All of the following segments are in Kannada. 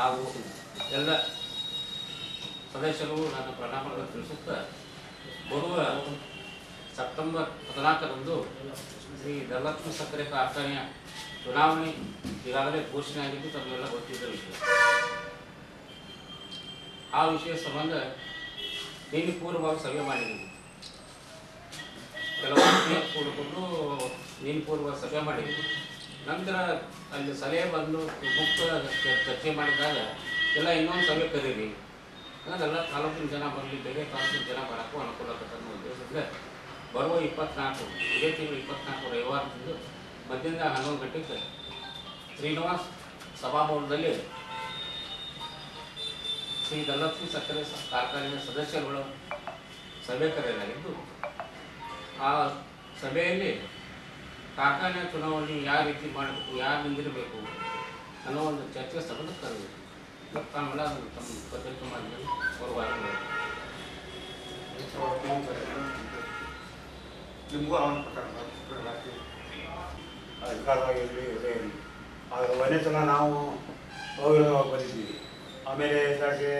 ಹಾಗೂ ಎಲ್ಲ ಸದಸ್ಯರು ನನ್ನ ಪ್ರಣಾಮಗಳನ್ನು ತಿಳಿಸುತ್ತಾ ಬರುವ ಸೆಪ್ಟೆಂಬರ್ ಹದಿನಾಲ್ಕರಂದು ಶ್ರೀ ಧನಲಕ್ಷ್ಮಿ ಸಕ್ಕರೆ ಕಾರ್ಖಾನೆಯ ಚುನಾವಣೆ ಈಗಾಗಲೇ ಘೋಷಣೆ ಆಗಿದ್ದು ತಮಗೆಲ್ಲ ಗೊತ್ತಿದ್ದ ವಿಷಯ. ಆ ವಿಷಯ ಸಂಬಂಧ ನೀನು ಪೂರ್ವವಾಗಿ ಸಭೆ ಮಾಡಿದ್ದೀನಿ ಕೆಲವು ಆತ್ಮೀಯರು ಕೂಡಿಕೊಂಡು ನೀನು ಪೂರ್ವ ಸಭೆ ಮಾಡಿದ್ವಿ ನಂತರ ಅಲ್ಲಿ ಸಲಹೆ ಬಂದು ಮುಕ್ತ ಚರ್ಚೆ ಮಾಡಿದಾಗ ಎಲ್ಲ ಇನ್ನೊಂದು ಸಭೆ ಕರೀರಿ. ಅದೆಲ್ಲ ತಾಲೂಕಿನ ಜನ ಬರಲಿ ಬೇರೆ ತಾಲೂಕಿನ ಜನ ಬರೋಕ್ಕೂ ಅನುಕೂಲ ಆಗತ್ತೆ ಉದ್ದೇಶದಿಂದ ಬರುವ ಇಪ್ಪತ್ನಾಲ್ಕು, ಇದೇ ತಿಂಗಳು ಇಪ್ಪತ್ನಾಲ್ಕು ರವಿವಾರದಿಂದ ಮಧ್ಯಾಹ್ನ ಹನ್ನೊಂದು ಗಂಟೆಗೆ ಶ್ರೀನಿವಾಸ್ ಸಭಾಭವನದಲ್ಲಿ ಶ್ರೀ ಗಲ್ಲಕ್ಷ್ಮಿ ಸಕ್ಕರೆ ಕಾರ್ಖಾನೆಯ ಸದಸ್ಯರುಗಳು ಸಭೆ ಕರೆಯಲಾಗಿದ್ದು, ಆ ಸಭೆಯಲ್ಲಿ ಕಾರ್ಖಾನೆಯ ಚುನಾವಣೆ ಯಾವ ರೀತಿ ಮಾಡಬೇಕು, ಯಾರು ನಿಂದಿರಬೇಕು ಅನ್ನೋ ಒಂದು ಚರ್ಚೆ ಸಭೆಗೆ ಕರೆದಿತ್ತು ಮತ್ತು ಆಮೇಲೆ ಅದನ್ನು ತಮ್ಮ ಪತ್ರಿಕೆ ಮಾಧ್ಯಮ ಅವರು ಅವನ ಇರಲಿ ಒಂದೇ ಸಲ ನಾವು ಅವಿರೋಧವಾಗಿ ಬಂದಿದ್ದೀವಿ. ಆಮೇಲೆ ಇದಾಗೆ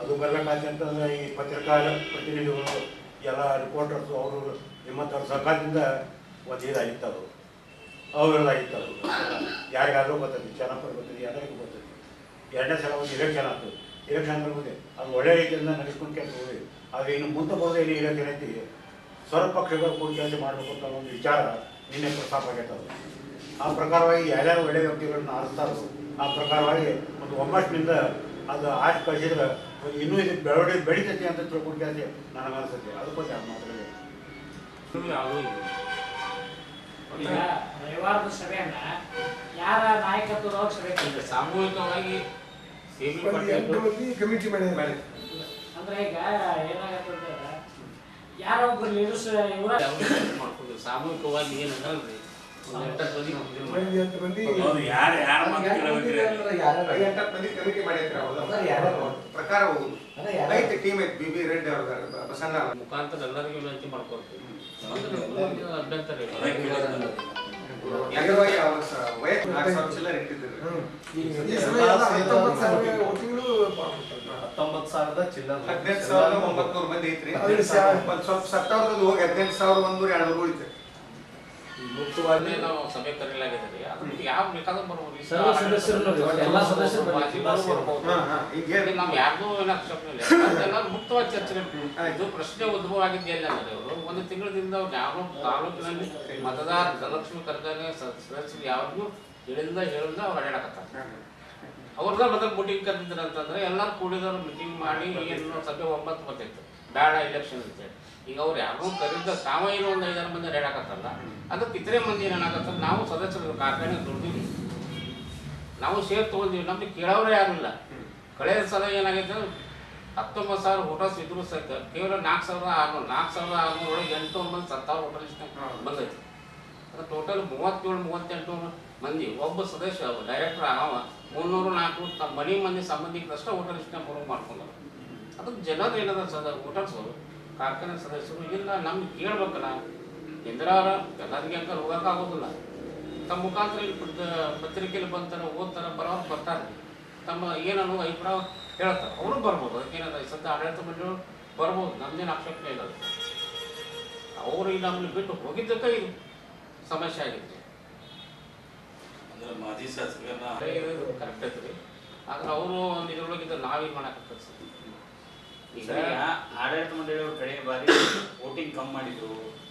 ಅದು ಬರಬೇಕಾಯ್ತು ಅಂತಂದರೆ ಈ ಪತ್ರಿಕಾ ಪ್ರತಿನಿಧಿಗಳು, ಎಲ್ಲ ರಿಪೋರ್ಟರ್ಸು ಅವರು ನಿಮ್ಮ ಸರ್ಕಾರದಿಂದ ಒಂದು ಇದಾಗಿತ್ತು ಅದು ಯಾರಿಗಾದರೂ ಗೊತ್ತದೆ ಚೆನ್ನಾಗಿ ಗೊತ್ತಿದೆ, ಯಾರಿಗೂ ಗೊತ್ತೈತಿ ಎರಡನೇ ಸಲ ಒಂದು ಇಲೆಕ್ಷನ್ ಆಯ್ತು ಇಲೆಕ್ಷನ್ ಬಂದೆ ಅದು ಒಳ್ಳೆ ರೀತಿಯಿಂದ ನಡೆಸ್ಕೊಂಡು ಕೆಲಸ ಹೋಗಿ ಆದರೆ ಇನ್ನು ಮುಂದೆ ಬರೋದು ಏನು ಇಲೆಕ್ಷನ್ ಐತಿ. ಸ್ವಲ್ಪ ಪಕ್ಷಗಳು ಕೂಡಿ ಕೆಲಸ ಮಾಡಬೇಕು ಅಂತ ಒಂದು ವಿಚಾರ ನಿನ್ನೆ ಪ್ರಸ್ತಾಪ ಆಗೈತೆ ಅದು. ಆ ಪ್ರಕಾರವಾಗಿ ಯಾರ್ಯಾರು ಒಳ್ಳೆಯ ವ್ಯಕ್ತಿಗಳನ್ನ ಆರಿಸ್ತಾರೋ, ಆ ಪ್ರಕಾರವಾಗಿ ಒಂದು ಒಮ್ಮಟ್ಟಿನಿಂದ ಅದು ಆಚೆ ಕಳಿಸಿದ್ರೆ ಇನ್ನೂ ಇದು ಬೆಳವಣಿಗೆ ಬೆಳಿತೈತಿ ಅಂತ ತಿಳ್ಕೊಂಡು ಕೆಲಸ ನನಗೆ ಅನಿಸುತ್ತೆ. ಅದಕ್ಕೋಸ್ಕರ ಅದು ಮಾತಾಡಿದೆ ಯಾವುದೂ ಇಲ್ಲ ಈಗ ರವಿವಾರದ ಸಭೆಯನ್ನ ಯಾರ ನಾಯಕತ್ವದೊಳಗೆ ಸಭೆ ಈಗ ಸಾಮೂಹಿಕವಾಗಿ ಸೇವೆ ಕಮಿಟಿ ಮಾಡಿದ್ದಾರೆ. ಅಂದ್ರೆ ಈಗ ಏನಾಗತ್ತಂದ್ರೆ ಯಾರೋ ಒಬ್ರು ಲೀಡರ್ಸ್ ಇವರ ಮಾಡ್ಕೊಂಡು ಸಾಮೂಹಿಕವಾಗಿ ಅದ್ರ ಪ್ರಕಾರ ಹೋಗುದು? ಟೀಮ್ ಐತಿ ಬಿ ಬಿ ರೆಡ್ಡಿ ಅವ್ರ ಬಸಣ್ಣ ಮುಖಾಂತರ ಎಲ್ಲರಿಗೂ ವಿನಂತಿ ಮಾಡ್ಕೊಳ್ತೀವಿ ನೇರವಾಗಿ ಅವ್ರ ಸ- ವಯಸ್ಸು ನಾಲ್ಕು ಸಾವಿರ ಚಿಲ್ಲರೆ ಹತ್ತೊಂಬತ್ತು ಸಾವಿರದ ಚಿಲ್ಲರೆ ಹದಿನೆಂಟು ಸಾವಿರದ ಒಂಬತ್ನೂರು ಮಂದಿ ಐತ್ರಿ. ಸಾ- ಒಂದ್ ಸ್ವಲ್ಪ ಸತ್ತವ್ರದ್ದು ಹೋಗಿ ಹದಿನೆಂಟು ಸಾವಿರದ ಒಂದೂರ ಎರಡು ಉಳಿತು ಮುಕ್ತವಾಗಿ ನಾವು ಸಭೆ ಕರೆಯಲಾಗಿದೆ ರೀ ಅದಕ್ಕೆ ಯಾವ ಬೇಕಾದ್ರೂ ಬರ್ಬೋದು ಈ ಸರ್ವ ಸದಸ್ಯರು ನೋಡಿ, ಒಟ್ಟು ಎಲ್ಲ ಸದಸ್ಯರು ಬರ್ಲಿ. ಬರ್ಬೋದು. ಹಾ ಹಾ ಈಗ ನಾವು ಯಾರ್ದೂ ಏನು ಆಕ್ಷೇಪಣೆ ಇಲ್ಲ. ಎಲ್ಲರೂ ಮುಕ್ತವಾಗಿ ಚರ್ಚೆ ಇದು ಪ್ರಶ್ನೆ ಉದ್ಭವ ಆಗಿದ್ದು ಎಲ್ಲ ಅವರು? ಒಂದು ತಿಂಗಳಿಂದ ಅವ್ರು ಯಾವ ತಾಲೂಕಿನಲ್ಲಿ ಮತದಾರ ಧನಲಕ್ಷ್ಮಿ ಸ- ಸದಸ್ಯರು ಯಾವಾಗೂ ಹೇಳಿಂದ ಹೇಳಿಂದ ಅವ್ರು ಅಡ್ಯಾಡಕತ್ತಾರೆ. ಅವ್ರದ ಮೊದಲು ಮೀಟಿಂಗ್ ಕರೆದಿದ್ರು ಅಂತಂದ್ರೆ ಎಲ್ಲರೂ ಕೂಡಿದವ್ರು ಮೀಟಿಂಗ್ ಮಾಡಿ ಏನು ಸಭೆ ಒಂಬತ್ತು ಬರ್ತಿತ್ತು ಬೇಡ ಇಲೆಕ್ಷನ್ ಅಂತೇಳಿ. ಈಗ ಅವ್ರು ಯಾರು ಕರೆದ ಸಾಮಾನ್ಯ ಏನೋ ಒಂದು ಐದಾರು ಮಂದಿ ಅಡ್ಯಾಡಕತ್ತಲ್ಲ. ಅದಕ್ಕೆ ಇತರೆ ಮಂದಿ ಏನಾಗತ್ತ ನಾವು ಸದಸ್ಯರು ಕಾರ್ಖಾನೆ ದುಡ್ದೀವಿ ನಾವು ಶೇರ್ ತೊಗೊಂಡಿವಿ, ನಮ್ಗೆ ಕೇಳೋರೇ ಯಾರು ಇಲ್ಲ ಕಳೆದ ಸಲ ಏನಾಗೈತೆ ಹತ್ತೊಂಬತ್ತು ಸಾವಿರ ಹೋಟೆಲ್ಸ್ ಇದ್ರು ಸಹಿತ, ಕೇವಲ ನಾಲ್ಕು ಸಾವಿರದ ಆರುನೂರು, ನಾಲ್ಕು ಸಾವಿರದ ಆರುನೂರು ಒಳಗೆ ಎಂಟುನೂರು ಮಂದಿ, ಸತ್ತಾರು ಹೋಟೆಲ್ಸ್ ಬಂದೈತಿ. ಅದು ಟೋಟಲ್ ಮೂವತ್ತೇಳು, ಮೂವತ್ತೆಂಟು ಮಂದಿ, ಒಬ್ಬ ಸದಸ್ಯ ಡೈರೆಕ್ಟರ್ ಅವ ಮುನ್ನೂರು ನಾಲ್ಕು ತಮ್ಮ ಮನೆ ಮಂದಿ ಸಂಬಂಧಿಕರಷ್ಟೇ ಹೋಟೆಲ್ ಇಷ್ಟ ಮೂರು ಮಾಡ್ಕೊಂಡಾರ ಅದಕ್ಕೆ ಜನರು ಏನದ ಸದ ಹೋಟೆಲ್ಸು ಕಾರ್ಖಾನೆ ಸದಸ್ಯರು ಇಲ್ಲ, ನಮ್ಗೆ ಕೇಳ್ಬೇಕಲ್ಲ. ಇಂದಿರಾರ ಎಲ್ಲರಿಗೆ ಅಂಕಲ್ ಹೋಗೋಕ್ಕಾಗೋದಿಲ್ಲ ತಮ್ಮ ಮುಖಾಂತರ ಪತ್ರಿಕೆಯಲ್ಲಿ ಬಂತಾರ ಓದ್ತಾರ ಬರೋರು ಬರ್ತಾರೆ ತಮ್ಮ ಏನನ್ನು ಅಭಿಪ್ರಾಯ ಹೇಳ್ತಾರೆ ಅವರು ಬರ್ಬೋದು. ಅದಕ್ಕೇನದ ಈ ಸದ್ಯ ಆಡಳಿತ ಮಂಡಳಿ ಬರ್ಬೋದು. ನಮ್ದೇನು ಆಕ್ಷೇಪಣೆ ಇಲ್ಲ ಅವರು ಈಗ ನಮ್ಮನ್ನು ಬಿಟ್ಟು ಹೋಗಿದ್ದಕ್ಕೆ ಇದು ಸಮಸ್ಯೆ ಆಗಿತ್ತು ಅಂದ್ರೆ ಮಾಜಿ ಶಾಸಕರನ್ನ ಕರೆಕ್ಟ್ ಐತ್ರಿ ಆದ್ರೆ ಅವರು ಒಂದು ಇದ್ರೊಳಗಿದ್ದ ನಾವೇನು ಮಾಡಕ್ಕೆ ಈಗ ಆಡಳಿತ ಮಂಡಳಿಯವರು ಕಡೆಯ ಬಾರಿ ವೋಟಿಂಗ್ ಕಮ್ಮಿ ಮಾಡಿದ್ರು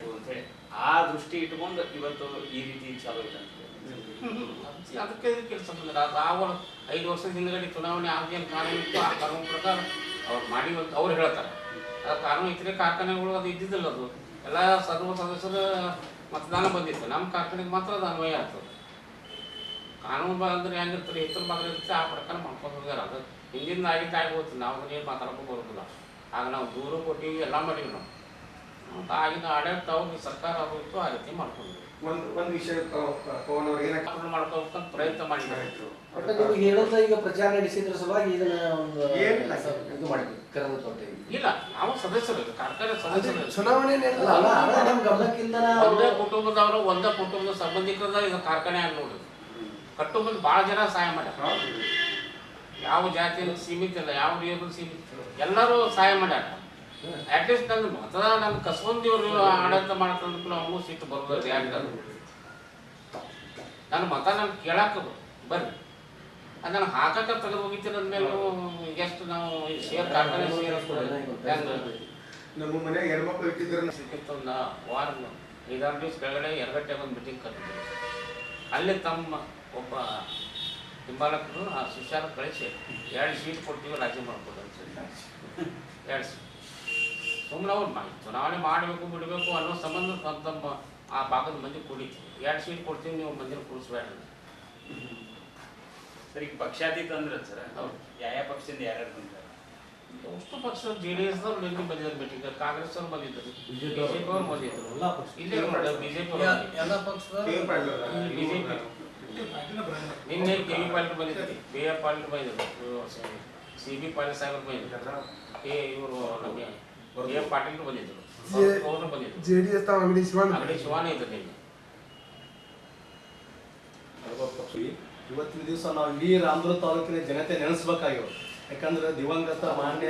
ಅಂತೇಳಿ ಆ ದೃಷ್ಟಿ ಇಟ್ಕೊಂಡು ಇವತ್ತು ಈ ರೀತಿ ಚಾಲೂ ಇದೆ ಅದಕ್ಕೆ ಕೆಲಸ ಬಂದ್ರೆ ಅದು ಐದು ವರ್ಷದ ಹಿಂದ್ಗಡೆ ಚುನಾವಣೆ ಆಗೇನು ಕಾನೂನು ಇತ್ತು. ಆ ಕಾನೂನು ಪ್ರಕಾರ ಅವ್ರು ಮಾಡಿ ಅವ್ರು ಹೇಳ್ತಾರೆ. ಆ ಕಾನೂನು ಇತರೆ ಕಾರ್ಖಾನೆಗಳು ಅದು ಇದ್ದಿದ್ದಿಲ್ಲ ಅದು. ಎಲ್ಲ ಸರ್ವ ಸದಸ್ಯರ ಮತದಾನ ಬಂದಿತ್ತು. ನಮ್ಮ ಕಾರ್ಖಾನೆಗೆ ಮಾತ್ರ ಅದು ಅನ್ವಯ ಆಗ್ತದೆ ಕಾನೂನು ಬಂದ್ರೆ ಹೆಂಗಿರ್ತಾರೆ ಹೆಚ್ಚಿನ ಭಾಗ ಇರುತ್ತೆ ಆ ಪ್ರಕಾರ ಮಾಡ್ಕೊಂಡು ಹೋಗ್ಯಾರ. ಅದು ಹಿಂದಿಂದ ಆಗಿದ್ದು ಹೋಗ್ತದೆ ನಾವು ಏನು ಮಾತಾಡೋಕೆ ಬರೋದಿಲ್ಲ. ಆಗ ನಾವು ದೂರ ಕೊಟ್ಟಿವಿ ಎಲ್ಲ ಮಾಡೀವಿ ನಾವು. ಆಗಿನ ಆಡಳಿತ ಅವ್ರಿಗೆ ಸರ್ಕಾರ ಆಗೋಯ್ತು ಆ ರೀತಿ ಮಾಡ್ಕೊಂಡ್ರು. ಒಂದು ಒಂದು ವಿಷಯ ಪವನ್ ಅವ್ರು ಏನಾಗ್ತದೆ ಅಪ್ರೂವ್ ಮಾಡ್ಕೋಬೇಕಂತ ಪ್ರಯತ್ನ ಮಾಡಿದ್ದಾರೆ. ಹೇಳೋದ ಈಗ ಪ್ರಚಾರ ನಡೆಸಿದ್ರ ಸಲುವಾಗಿ ಇದನ್ನ ಒಂದು ಏನಿಲ್ಲ. ಇದು ಮಾಡಿದ್ವಿ ಕರೆದ ತೊಟ್ಟೆ ಇಲ್ಲ ನಾವು ಸದಸ್ಯರು ಕಾರ್ಖಾನೆ ಸದಸ್ಯರು. ಚುನಾವಣೆ ನಡೆದಲ್ಲ ಒಂದೇ ಕುಟುಂಬದವರು ಒಂದೇ ಕುಟುಂಬದ ಸಂಬಂಧಿಕರದ ಇದು ಕಾರ್ಖಾನೆ ಆಗಿ ನೋಡ್ರಿ ಕಟ್ಟುಂಬದ ಭಾಳ ಜನ ಸಹಾಯ ಮಾಡ್ಯಾರ. ಯಾವ ಜಾತಿಯಲ್ಲಿ ಸೀಮಿತ ಇಲ್ಲ ಯಾವ ರೀತಿಯಲ್ಲೂ ಸೀಮಿತ ಎಲ್ಲರೂ ಸಹಾಯ ಮಾಡ್ಯಾರ. ಅಟ್ಲೀಸ್ಟ್ ನನ್ನ ಮತದಾನ ನನ್ನ ಕಸ್ಬಂದಿಯವರು ಆಡಳಿತ ಮಾಡ್ಕೊಂಡು ಅವನು ಸಿಟ್ಟು ಬರ್ಬೋದು ಯಾಕಂದ್ರೆ ನನ್ನ ಮತ ನಾನು ಕೇಳಾಕ ಬರ್ರಿ ಅದನ್ನ ನಾನು ಹಾಕಕ್ಕೆ ತೆಗೆದು ಹೋಗಿದ್ದೀನಿ ಅಂದ್ಮೇಲೆ ಎಷ್ಟು ನಾವು ಶೇರ್ ಕಾರ್ಖಾನೆ ಹೆಂಗೆ ನಮ್ಮ ಮನ್ಯಾಗ ಹೆಣ್ಮಕ್ಳು ಇಟ್ಟಿದ್ರು. ಸಿಕ್ಕಿತ್ತು ಒಂದು ವಾರ ಐದಾರು ದಿವಸ ಕೆಳಗಡೆ ಎರಗಟ್ಟೆ ಒಂದು ಮೀಟಿಂಗ್ ಕರೆದಿದ್ದರು ಅಲ್ಲಿ ತಮ್ಮ ಒಬ್ಬ ಹಿಂಬಾಲಕರು ಆ ಶಿಷ್ಯರ ಕಳಿಸಿ ಎರಡು ಸೀಟ್ ಕೊಡ್ತೀವಿ ರಾಜಿ ಮಾಡ್ಬೋದು ಅಂತ ಹೇಳಿ. ಎರಡು ಸೀಟ್ ಸುಮ್ಮನೆ ಅವ್ರು ಮಾಡಿ ಚುನಾವಣೆ ಮಾಡಬೇಕು ಬಿಡಬೇಕು ಅನ್ನೋ ಸಂಬಂಧ ತಮ್ಮ ತಮ್ಮ ಆ ಭಾಗದ ಮಂದಿ ಕುಡಿತು ಎರಡು ಸೀಟ್ ಕೊಡ್ತೀನಿ ನೀವು ಮಂದಿನ ಕೂರಿಸ್ಬೇಡ ಸರ್ ಈಗ ಪಕ್ಷಾತೀತ ಅಂದ್ರೆ ಸರ್ ಹೌದು. ಯಾವ ಯಾವ ಪಕ್ಷದಿಂದ ಯಾರ್ಯಾರು ಬಂದಿದ್ದಾರೆ? ಅಷ್ಟು ಪಕ್ಷ ಜೆ ಡಿ ಎಸ್ ಅವ್ರು ನಿನ್ನೆ ಬಂದಿದ್ದಾರೆ ಮೀಟಿಂಗ್ ಕಾಂಗ್ರೆಸ್ ಅವ್ರು ಬಂದಿದ್ದರು. ಬಿಜೆಪಿ ಅವ್ರು. ಬಂದಿದ್ದರು. ಎಲ್ಲ ಪಕ್ಷ ಇಲ್ಲೇ ಬಿಜೆಪಿ ಎಲ್ಲ ಪಕ್ಷದ ಬಿಜೆಪಿ ನಿನ್ನೆ ಕೆ ವಿ ಪಾಟೀಲ್ ಬಂದಿದ್ದಾರೆ. ಬಿ ಎ ಪಾಟೀಲ್ ಬಂದಿದ್ದರು. ಸಿ ಬಿ ಪಾಟೀಲ್ ಸಾಹೇಬರು ಬಂದಿದ್ರು ಏ ಇವರು ನಮಗೆ ಎ ಪಾಟೀಲ್ ಬಂದಿದ್ರು? ಅವರು ಬಂದಿದ್ರು. ಜೆ ಡಿ ಎಸ್ ಅಂಗಡಿ ಶಿವಣ್ಣ ಅಂಗಡಿ ಶಿವಾನೇ ಇದ್ರು ನಿನ್ನೆ ಇವತ್ತಿನ ದಿವಸ ನಾವು ಇಡೀ ರಾಮದುರ್ಗ ತಾಲೂಕಿನ ಜನತೆ ನೆನೆಸ್ಬೇಕಾಗಿವ ಯಾಕಂದ್ರೆ ದಿವಂಗತ ಮಾನ್ಯ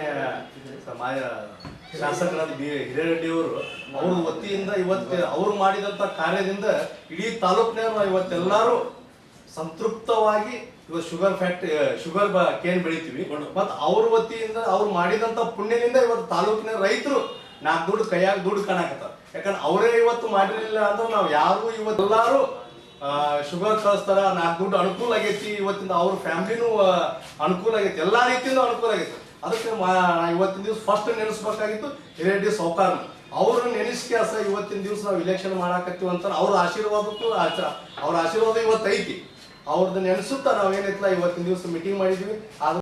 ಸಮಾಜ ಶಾಸಕರಾದ ಬಿ ಹಿರೇರೆಡ್ಡಿ ಅವರು ಅವ್ರ ವತಿಯಿಂದ ಇವತ್ತು ಅವ್ರು ಮಾಡಿದಂತ ಕಾರ್ಯದಿಂದ ಇಡೀ ತಾಲೂಕಿನ ಇವತ್ತೆಲ್ಲರೂ ಸಂತೃಪ್ತವಾಗಿ ಇವತ್ತು ಶುಗರ್ ಫ್ಯಾಕ್ಟ್ರಿ ಶುಗರ್ ಕೇನ್ ಬೆಳಿತೀವಿ. ಮತ್ತು ಅವ್ರ ವತಿಯಿಂದ ಅವ್ರು ಮಾಡಿದಂತ ಪುಣ್ಯದಿಂದ ಇವತ್ತು ತಾಲೂಕಿನ ರೈತರು ನಾಲ್ಕು ದುಡ್ಡು ಕೈಯಾಗ ದುಡ್ಡು ಕಾಣಕತ್ತಾರ. ಯಾಕಂದ್ರೆ ಅವರೇ ಇವತ್ತು ಮಾಡಿರಲಿಲ್ಲ ಅಂದ್ರೆ ನಾವು ಯಾರು ಇವತ್ತು ಎಲ್ಲಾರು ಶುಗರ್ ಕಳಿಸ್ತಾರ, ನಾಲ್ಕು ದುಡ್ಡು ಅನುಕೂಲ ಆಗೈತಿ, ಇವತ್ತಿಂದ ಅವ್ರ ಫ್ಯಾಮಿಲಿನೂ ಅನುಕೂಲ ಆಗೈತಿ. ಎಲ್ಲಾ ರೀತಿಯಿಂದ ಅನುಕೂಲ ಆಗೈತಿ. ಅದಕ್ಕೆ ಇವತ್ತಿನ ದಿವಸ ಫಸ್ಟ್ ನೆನೆಸ್ಬೇಕಾಗಿತ್ತು ಹಿರೇಡಿ ಸೌಕಾರ್ನ. ಅವ್ರನ್ನ ನೆನೆಸ್ಕ್ಯಾಸ ಇವತ್ತಿನ ದಿವಸ ನಾವು ಇಲೆಕ್ಷನ್ ಮಾಡಾಕತ್ತೀವಿ ಅಂತ ಅವ್ರ ಆಶೀರ್ವಾದಕ್ಕೂ ಆಚರ. ಅವ್ರ ಆಶೀರ್ವಾದ ಐತಿ ಅವ್ರದ್ದು ನೆನೆಸುತ್ತಾ ನಾವೇನೈತಲ್ಲ ಇವತ್ತಿನ ದಿವಸ ಮೀಟಿಂಗ್ ಮಾಡಿದ್ವಿ. ಆದ್ರೆ